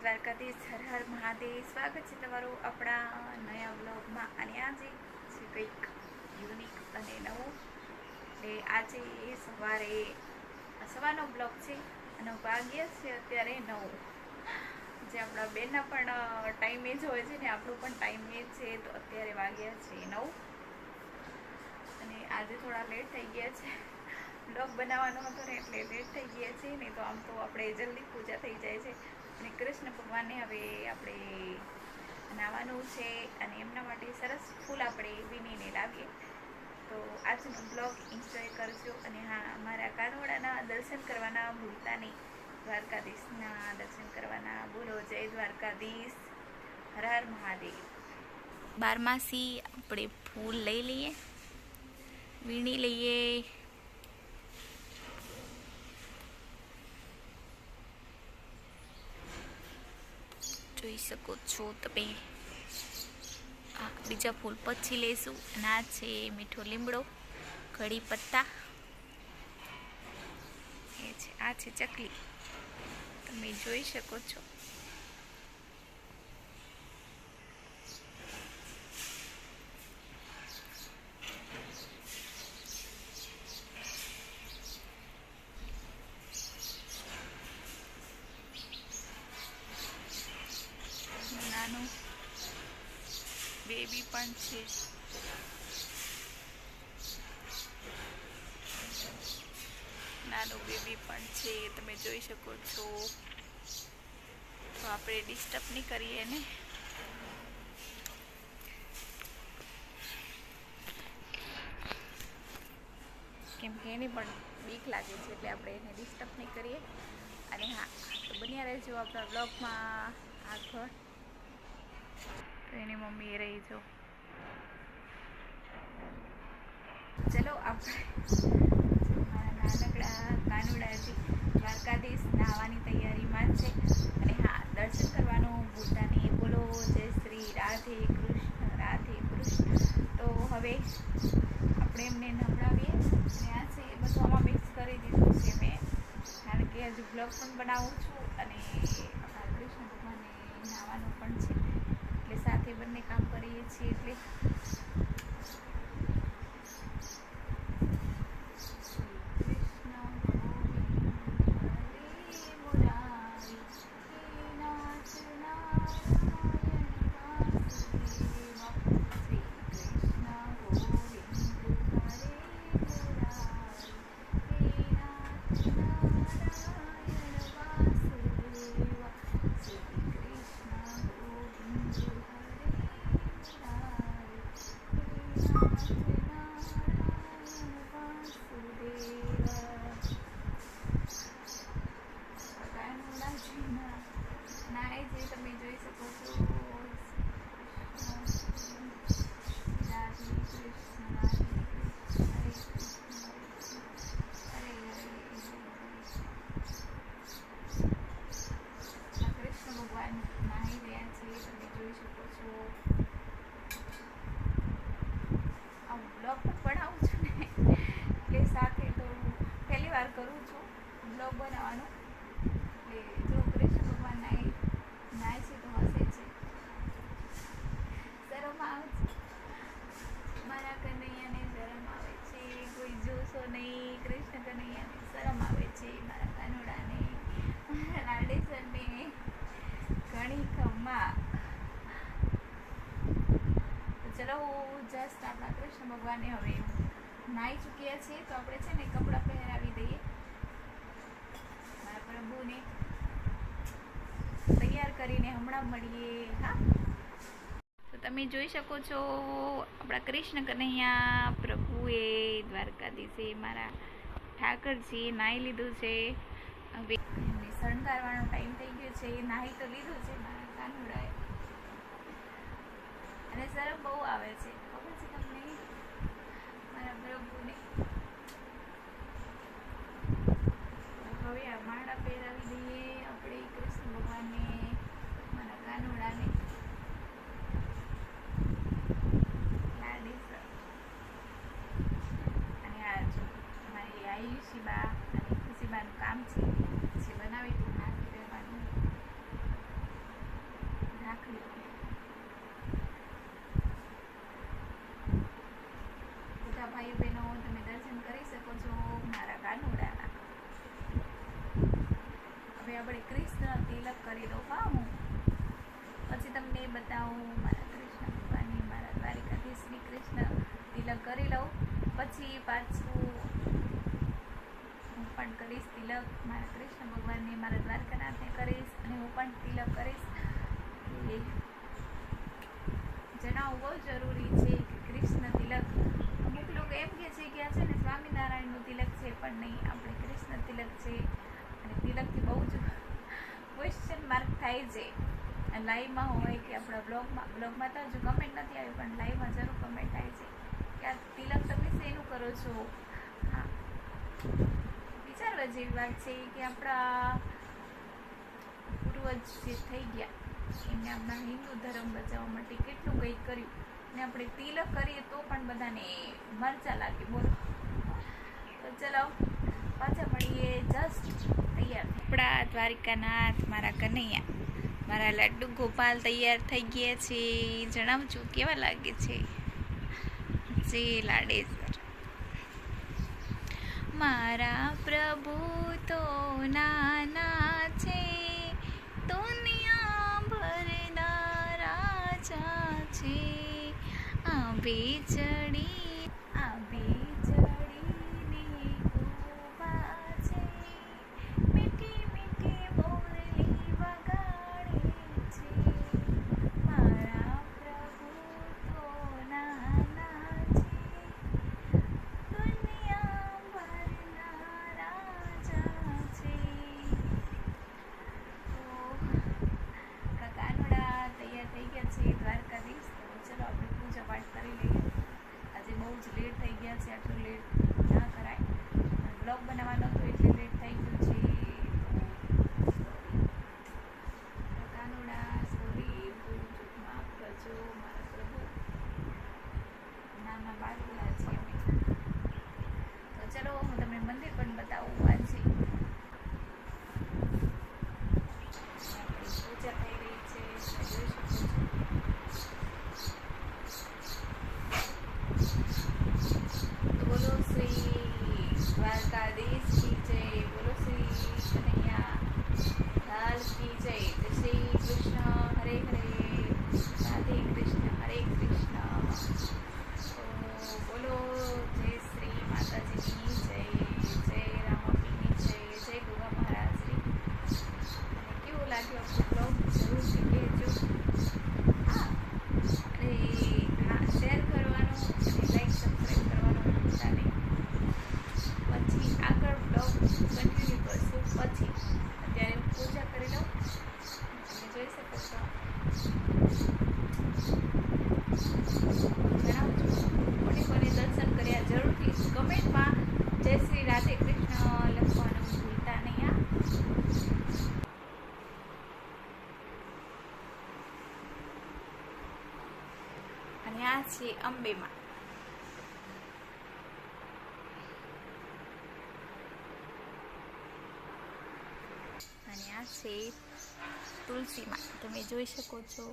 દ્વારકાધીશ હર હર મહાદેવ. સ્વાગત છે તમારું આપણા નયા બ્લોગમાં અને આજે છે કંઈક યુનિક અને નવું એટલે આજે એ સવારે સવારનો બ્લોગ છે. અને ભાગ્ય છે અત્યારે નવ. જે આપણા બેનના પણ ટાઈમ એ જ હોય છે ને, આપણો પણ ટાઈમ એ છે. તો અત્યારે વાગ્યા છે નવ. અને આજે થોડા લેટ થઈ ગયા છે. બ્લોગ બનાવવાનો હતો ને, એટલે લેટ થઈ ગયા છે ને, તો આમ તો આપણે જલ્દી પૂજા થઈ જાય છે. અને કૃષ્ણ ભગવાનને હવે આપણે નાવાનું છે અને એમના માટે સરસ ફૂલ આપણે વીણીને લાવીએ. તો આજનો બ્લોગ એન્જોય કરજો અને હા, અમારા કાનોડાના દર્શન કરવાના ભૂલતા નહીં. દ્વારકાધીશના દર્શન કરવાના. બોલો જય દ્વારકાધીશ. હર હર મહાદેવ. બારમાસી આપણે ફૂલ લઈ લઈએ. વીણી લઈએ. જોઈ શકો છો. તમે આ બીજા ફૂલ પછી લેશું. અને આ છે મીઠો લીમડો, કઢી પત્તા. એ છે, આ છે ચકલી. તમે જોઈ શકો છો નાનું બેબી પણ છે. નાનું બેબી પણ છે, તમે જોઈ શકો છો. તો આપણે ડિસ્ટર્બ નહીં કરીએ ને કેમ કે એની પણ બીક લાગે છે એટલે આપણે એને ડિસ્ટર્બ નહીં કરીએ. અને હા, તો બન્યા રહેજો આપણા બ્લોગમાં આગળ. એની મમ્મી એ રહી જો. ચલો, આપણે મારા નાનકડા કાનુડાજી દ્વારકાધીશ નાહવાની તૈયારીમાં છે. અને હા, દર્શન કરવાનું બુદ્ધાને બોલો, જય શ્રી રાધે કૃષ્ણ રાધે કૃષ્ણ. તો હવે આપણે એમને નવડાવીએ. અને આ છે, એ બધું આમાં મિક્સ કરી દીધું છે મેં. કારણ કે હજુ બ્લોગ પણ બનાવું છું અને કૃષ્ણ ભગવાનને નાહવાનું પણ છે. એટલે સાથે બંને કામ કરીએ છીએ, એટલે શ્રી કૃષ્ણ ગોવિંદ હરે મુરારી હે નાથ નારાયણ વાસુદેવ શ્રી કૃષ્ણ ગોવિંદ હરે મુરારી હે નાથ નારાયણ વાસુદેવ શ્રી કૃષ્ણ ગોવિંદ હરે મુરારી હે નાથ નારાયણ વાસુદેવ કાનુડાજીના નાય જે તમે જોઈ શકો છો રાધે કૃષ્ણ રાધે કૃષ્ણ હરે કૃષ્ણ હરે કૃષ્ણ હરે હરે આ કૃષ્ણ ભગવાન નાહી રહ્યા છે તમે જોઈ શકો છો આ બ્લોગ પણ બનાવું છું ને એટલે સાથે તો પહેલી વાર કરું છું બ્લોગ બનાવવાનો. એટલે જો કૃષ્ણ ભગવાન નાય નાય છે તો હસે છે શરમ આવે છે. મારા કનૈયાને શરમ આવે છે. કોઈ જોશો નહીં, કૃષ્ણ કનૈયાને શરમ આવે છે. મારા કાનોડાને, મારા લાડેસરને ઘણી ખમ્મા ચલો, જસ્ટ આપણા કૃષ્ણ ભગવાનને હવે નાહી ચૂક્યા છીએ. તો આપણે છે ને કપડાં પ્રભુને તૈયાર કરીને હમણાં મળીએ, હા? તો તમે જોઈ શકો છો, આપણા કૃષ્ણ કનૈયા પ્રભુએ દ્વારકાધીશે મારા ઠાકરજીએ નાહી લીધું છે. હવે શણગારવાનો ટાઈમ થઈ ગયો છે, નાહી તો લીધું છે મારા કાનુડાએ. અને સરમ બહુ આવે છે. ખબર છે તમને? મારા પ્રભુને હવે આ માળા પહેરાવી દઈએ આપણે કૃષ્ણ ભગવાનને મારા કાનુડાને લાડેસર અને આ જો મારી આયુષીબા અને ખુશીબાનું કામ છે જે બનાવી નાખી દેવાનું કૃષ્ણ તિલક કરી દઉં પછી તમને બતાવું મારા કૃષ્ણ ભગવાનની, મારા દ્વારિકાથી શ્રી કૃષ્ણ. તિલક કરી લઉં. પછી પાછું હું પણ કરીશ તિલક. મારા કૃષ્ણ ભગવાનને, મારા દ્વારકાનાથને કરીશ અને હું પણ તિલક કરીશ. એ જણાવવું બહુ જરૂરી છે કે કૃષ્ણ તિલક અમુક લોકો એમ કહે છે કે આ છે ને સ્વામિનારાયણનું તિલક છે, પણ નહીં. આપણે કૃષ્ણ તિલક છે અને તિલકથી બહુ જ ક્વેશ્ચન માર્ક થાય છે. લાઈવમાં હોય કે આપણા બ્લોગમાં બ્લોગમાં તો હજુ કમેન્ટ નથી આવ્યું, પણ લાઈવમાં જરૂર કમેન્ટ થાય છે. કે આ તિલક તમે શેનું કરો છો? હા. વિચારવા જેવી વાત છે કે આપણા પૂર્વજ જે થઈ ગયા, એમને આપણા હિન્દુ ધર્મ બચાવવા માટે કેટલું કંઈ કર્યું. ને આપણે તિલક કરીએ તો પણ બધાને મરચા લાગે, બોલો. તો ચલો. પાછા મળીએ જસ્ટ તૈયાર આપણા દ્વારિકાનાથ, મારા કનૈયા. મારા લડ્ડુ ગોપાલ તૈયાર થઈ ગયા છે. જણાવજો, કેવા લાગે છે? જે લાડેશ્વર મારા પ્રભુ તો નાના છે. દુનિયા ભરના રાજા છે. આ ચડી જણાવજો કોને દર્શન કર્યા જરૂરથી કમેન્ટમાં જય શ્રી રાધે કૃષ્ણ લખવાનું ભૂલતા અને આ છે અંબેમાં અને આ છે તુલસીમાં. તમે જોઈ શકો છો.